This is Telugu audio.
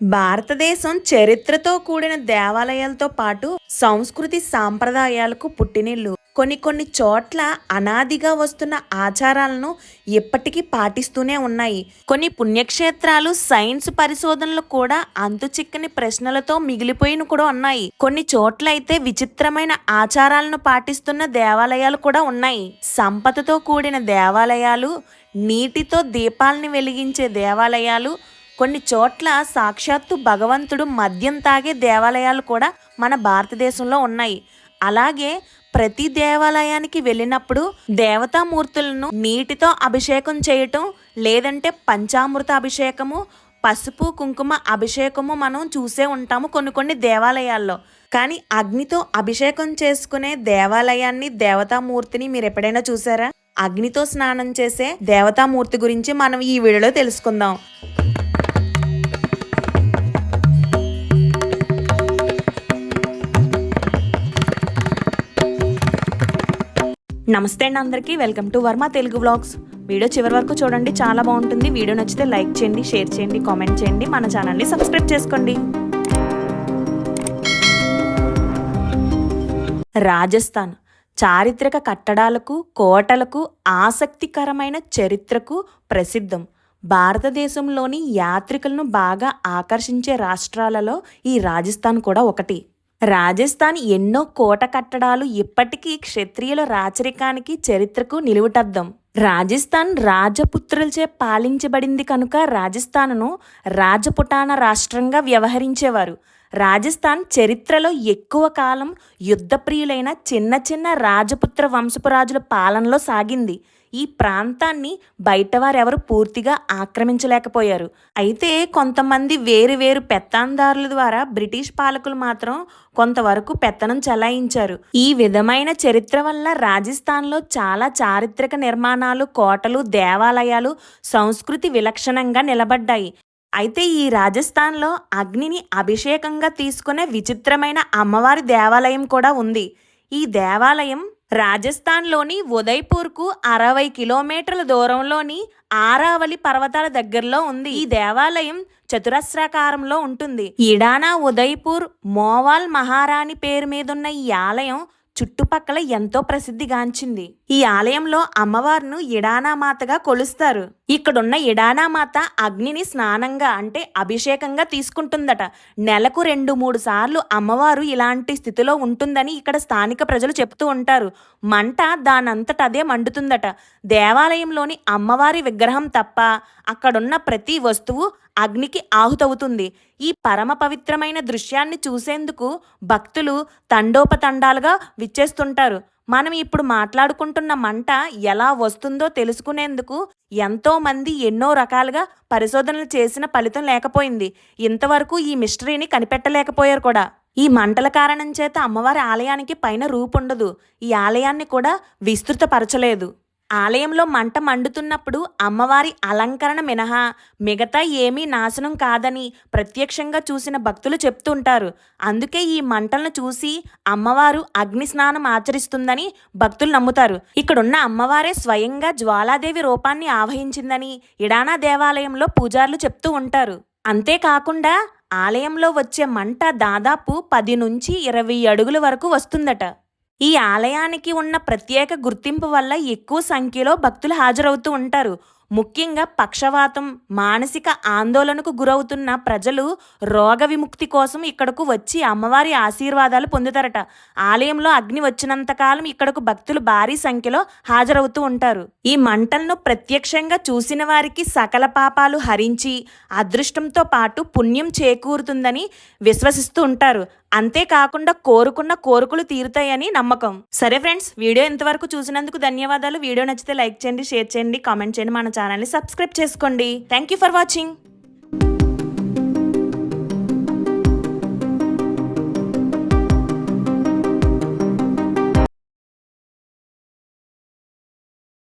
భారతదేశం చరిత్రతో కూడిన దేవాలయాలతో పాటు సంస్కృతి సాంప్రదాయాలకు పుట్టినిల్లు. కొన్ని కొన్ని చోట్ల అనాదిగా వస్తున్న ఆచారాలను ఇప్పటికీ పాటిస్తూనే ఉన్నాయి. కొన్ని పుణ్యక్షేత్రాలు సైన్స్ పరిశోధనలు కూడా అంతు చిక్కని ప్రశ్నలతో మిగిలిపోయిన కూడా ఉన్నాయి. కొన్ని చోట్ల అయితే విచిత్రమైన ఆచారాలను పాటిస్తున్న దేవాలయాలు కూడా ఉన్నాయి. సంపదతో కూడిన దేవాలయాలు నీటితో దీపాలని వెలిగించే దేవాలయాలు కొన్ని చోట్ల సాక్షాత్తు భగవంతుడు మద్యం తాగే దేవాలయాలు కూడా మన భారతదేశంలో ఉన్నాయి. అలాగే ప్రతి దేవాలయానికి వెళ్ళినప్పుడు దేవతామూర్తులను నీటితో అభిషేకం చేయటం లేదంటే పంచామృత అభిషేకము పసుపు కుంకుమ అభిషేకము మనం చూసే ఉంటాము కొన్ని కొన్ని దేవాలయాల్లో. కానీ అగ్నితో అభిషేకం చేసుకునే దేవాలయాన్ని దేవతామూర్తిని మీరు ఎప్పుడైనా చూసారా? అగ్నితో స్నానం చేసే దేవతామూర్తి గురించి మనం ఈ వీడియోలో తెలుసుకుందాం. నమస్తే అండి అందరికీ. Welcome to Varma Telugu vlogs. Video చివరి వరకు చూడండి చాలా బాగుంటుంది. వీడియో నచ్చితే లైక్ చేయండి షేర్ చేయండి కామెంట్ చేయండి. మన ఛానల్ని సబ్స్క్రైబ్ చేసుకోండి. రాజస్థాన్ చారిత్రక కట్టడాలకు కోటలకు ఆసక్తికరమైన చరిత్రకు ప్రసిద్ధం. భారతదేశంలోని యాత్రికులను బాగా ఆకర్షించే రాష్ట్రాలలో ఈ రాజస్థాన్ కూడా ఒకటి. రాజస్థాన్ ఎన్నో కోట కట్టడాలు ఇప్పటికీ క్షత్రియుల రాచరికానికి చరిత్రకు నిలువుటద్దం. రాజస్థాన్ రాజపుత్రులచే పాలించబడింది కనుక రాజస్థాన్ను రాజపుటాన రాష్ట్రంగా వ్యవహరించేవారు. రాజస్థాన్ చరిత్రలో ఎక్కువ కాలం యుద్ధప్రియులైన చిన్న చిన్న రాజపుత్ర వంశపు రాజుల పాలనలో సాగింది. ఈ ప్రాంతాన్ని బయటవారెవరు పూర్తిగా ఆక్రమించలేకపోయారు. అయితే కొంతమంది వేరు వేరు పెత్తాందారుల ద్వారా బ్రిటిష్ పాలకులు మాత్రం కొంతవరకు పెత్తనం చలాయించారు. ఈ విధమైన చరిత్ర వల్ల రాజస్థాన్లో చాలా చారిత్రక నిర్మాణాలు కోటలు దేవాలయాలు సంస్కృతి విలక్షణంగా నిలబడ్డాయి. అయితే ఈ రాజస్థాన్లో అగ్నిని అభిషేకంగా తీసుకునే విచిత్రమైన అమ్మవారి దేవాలయం కూడా ఉంది. ఈ దేవాలయం రాజస్థాన్లోని ఉదయ్పూర్కు అరవై కిలోమీటర్ల దూరంలోని ఆరావళి పర్వతాల దగ్గరలో ఉంది. ఈ దేవాలయం చతురస్రాకారంలో ఉంటుంది. ఇడానా ఉదయ్పూర్ మోవాల్ మహారాణి పేరు మీదున్న ఈ ఆలయం చుట్టుపక్కల ఎంతో ప్రసిద్ధిగాంచింది. ఈ ఆలయంలో అమ్మవారును ఇడానామాతగా కొలుస్తారు. ఇక్కడున్న ఇడానామాత అగ్నిని స్నానంగా అంటే అభిషేకంగా తీసుకుంటుందట. నెలకు రెండు మూడు సార్లు అమ్మవారు ఇలాంటి స్థితిలో ఉంటుందని ఇక్కడ స్థానిక ప్రజలు చెప్తూ ఉంటారు. మంట దానంతట అదే మండుతుందట. దేవాలయంలోని అమ్మవారి విగ్రహం తప్ప అక్కడున్న ప్రతి వస్తువు అగ్నికి ఆహుతవుతుంది. ఈ పరమ పవిత్రమైన దృశ్యాన్ని చూసేందుకు భక్తులు తండోపతండాలుగా విచ్చేస్తుంటారు. మనం ఇప్పుడు మాట్లాడుకుంటున్న మంట ఎలా వస్తుందో తెలుసుకునేందుకు ఎంతో మంది ఎన్నో రకాలుగా పరిశోధనలు చేసిన ఫలితం లేకపోయింది. ఇంతవరకు ఈ మిస్టరీని కనిపెట్టలేకపోయారు కూడా. ఈ మంటల కారణం చేత అమ్మవారి ఆలయానికి పైన రూపుండదు. ఈ ఆలయాన్ని కూడా విస్తృతపరచలేదు. ఆలయంలో మంట మండుతున్నప్పుడు అమ్మవారి అలంకరణ మినహా మిగతా ఏమీ నాశనం కాదని ప్రత్యక్షంగా చూసిన భక్తులు చెప్తుంటారు. అందుకే ఈ మంటలను చూసి అమ్మవారు అగ్ని స్నానం ఆచరిస్తుందని భక్తులు నమ్ముతారు. ఇక్కడున్న అమ్మవారే స్వయంగా జ్వాలాదేవి రూపాన్ని ఆవహించిందని ఇడానా దేవాలయంలో పూజారులు చెప్తూ ఉంటారు. అంతేకాకుండా ఆలయంలో వచ్చే మంట దాదాపు పది నుంచి ఇరవై అడుగుల వరకు వస్తుందట. ఈ ఆలయానికి ఉన్న ప్రత్యేక గుర్తింపు వల్ల ఎక్కువ సంఖ్యలో భక్తులు హాజరవుతూ ఉంటారు. ముఖ్యంగా పక్షవాతం మానసిక ఆందోళనకు గురవుతున్న ప్రజలు రోగ విముక్తి కోసం ఇక్కడకు వచ్చి అమ్మవారి ఆశీర్వాదాలు పొందుతారట. ఆలయంలో అగ్ని వచ్చినంతకాలం ఇక్కడకు భక్తులు భారీ సంఖ్యలో హాజరవుతూ ఉంటారు. ఈ మంటలను ప్రత్యక్షంగా చూసిన వారికి సకల పాపాలు హరించి అదృష్టంతో పాటు పుణ్యం చేకూరుతుందని విశ్వసిస్తూ ఉంటారు. అంతేకాకుండా కోరుకున్న కోరికలు తీరుతాయని నమ్మకం. సరే ఫ్రెండ్స్ వీడియో ఇంతవరకు చూసినందుకు ధన్యవాదాలు. వీడియో నచ్చితే లైక్ చేయండి షేర్ చేయండి కామెంట్ చేయండి మన ఛానల్ని సబ్స్క్రైబ్ చేసుకోండి. Thank you for watching.